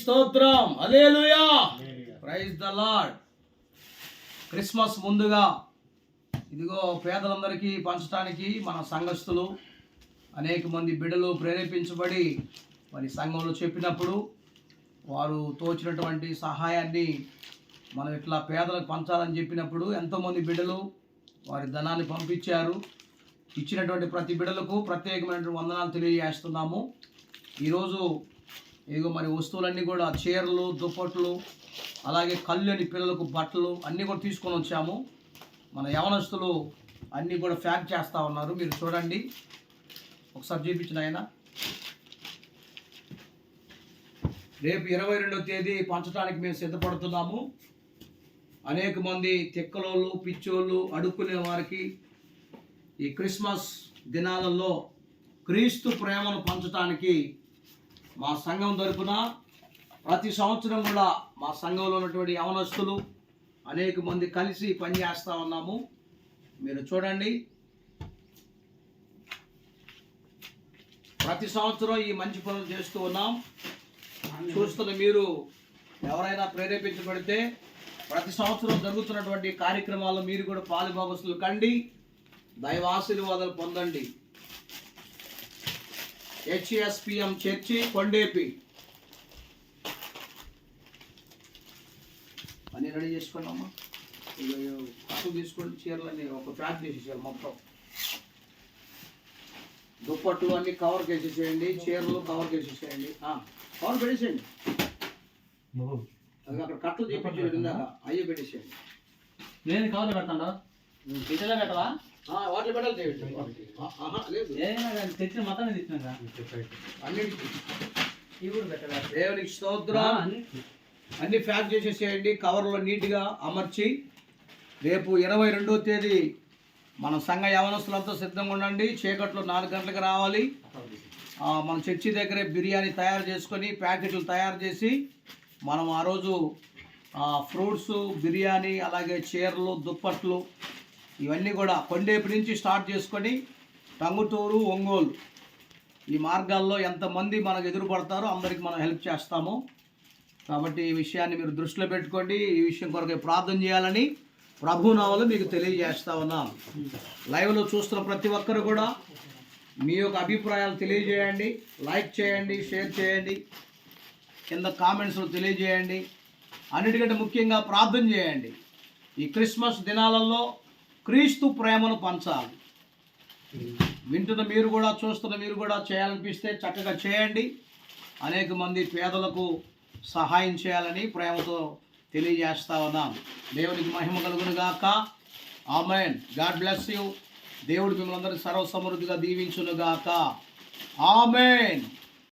స్తోత్రం hallelujah praise the lord Christmas ముందుగా ఇదిగో పేదలందరికీ పంచడానికి మన సంఘస్థులు అనేక మంది బిడ్డలు ప్రేరేపించబడి మరి సంఘంలో చెప్పినప్పుడు వారు తోచినటువంటి సహాయాన్ని మనం ఇట్లా పేదలకు పంచాలని చెప్పినప్పుడు ఎంతోమంది బిడ్డలు వారి ధనాన్ని పంపించారు. ఇచ్చినటువంటి ప్రతి బిడ్డలకు ప్రత్యేకమైనటువంటి వందనాలు తెలియజేస్తున్నాము. ఈరోజు ఇదిగో మరి వస్తువులన్నీ కూడా చీరలు దుప్పట్లు అలాగే కళ్ళని పిల్లలకు బట్టలు అన్నీ కూడా తీసుకొని వచ్చాము. మన యవనస్తులు అన్నీ కూడా ప్యాక్ చేస్తూ ఉన్నారు. మీరు చూడండి. ఒకసారి చూపించిన ఆయన రేపు ఇరవై రెండవ తేదీ పంచడానికి మేము సిద్ధపడుతున్నాము. అనేక మంది తిక్కలోళ్ళు పిచ్చోళ్ళు అడుక్కునే వారికి ఈ క్రిస్మస్ దినాలలో క్రీస్తు ప్రేమను పంచడానికి మా సంఘం తరపున ప్రతి సంవత్సరం కూడా మా సంఘంలో ఉన్నటువంటి యవనస్తులు అనేక మంది కలిసి పనిచేస్తూ ఉన్నాము. మీరు చూడండి. ప్రతి సంవత్సరం ఈ మంచి పనులు చేస్తూ ఉన్నాం. చూస్తున్న మీరు ఎవరైనా ప్రేరేపించబడితే ప్రతి సంవత్సరం జరుగుతున్నటువంటి కార్యక్రమాల్లో మీరు కూడా పాలుభాగస్తులు కండి. దైవ ఆశీర్వాదాలు పొందండి. హెచ్ఎస్పిఎం చర్చి కొండేపి అన్ని రెడీ చేసుకోండి అమ్మా కప్పు తీసుకోండి చీరలన్నీ ఒక ప్యాక్ చేసేసారు మొత్తం. దుప్పట్లు అన్ని కవర్ చేసేసేయండి చీరలు కవర్ చేసేసేయండి. కవర్ పెట్టేసేయండి. అది అక్కడ కట్టలు చేపించాడు ఇందాక. అయ్యే పెట్టేసేయండి. నేను కవర్లో పెడతాను? ఇటలో పెట్టవా? చేయండి తెచ్చిన మొత్తం తెచ్చినాక అన్నిటికీ. ఇవి కూడా పెట్టవా దేవునికి స్తోత్రం. అన్ని ప్యాక్ చేసేసేయండి కవర్లో నీట్గా అమర్చి. రేపు ఇరవై రెండో తేదీ మన సంఘ యవనస్తులంతా సిద్ధంగా ఉండండి. చీకట్లో నాలుగు గంటలకు రావాలి. మన చర్చి దగ్గరే బిర్యానీ తయారు చేసుకొని ప్యాకెట్లు తయారు చేసి మనం ఆ రోజు ఫ్రూట్స్ బిర్యానీ అలాగే చీరలు దుప్పట్లు ఇవన్నీ కూడా కొండేపు నుంచి స్టార్ట్ చేసుకొని టంగుటూరు ఒంగోలు ఈ మార్గాల్లో ఎంతమంది మనకు ఎదురుపడతారో అందరికి మనం హెల్ప్ చేస్తాము. కాబట్టి ఈ విషయాన్ని మీరు దృష్టిలో పెట్టుకోండి. ఈ విషయం కొరకు ప్రార్థన చేయాలని ప్రభునామలు మీకు తెలియజేస్తా ఉన్నాం. లైవ్లో చూస్తున్న ప్రతి ఒక్కరు కూడా మీ యొక్క అభిప్రాయాలు తెలియజేయండి. లైక్ చేయండి షేర్ చేయండి. కింద కామెంట్స్లో తెలియజేయండి. అన్నిటికంటే ముఖ్యంగా ప్రార్థన చేయండి. ఈ క్రిస్మస్ దినాలలో క్రీస్తు ప్రేమను పంచాలి. వింటున్న మీరు కూడా చూస్తున్న మీరు కూడా చేయాలనిపిస్తే చక్కగా చేయండి. అనేక మంది పేదలకు సహాయం చేయాలని ప్రేమతో తెలియజేస్తా ఉన్నాం. దేవునికి మహిమ కలుగును గాక. ఆమెన్. God bless you. దేవుడు మిమ్మల్ని అందరినీ సర్వసమృద్ధిగా దీవించును గాక. ఆమెన్.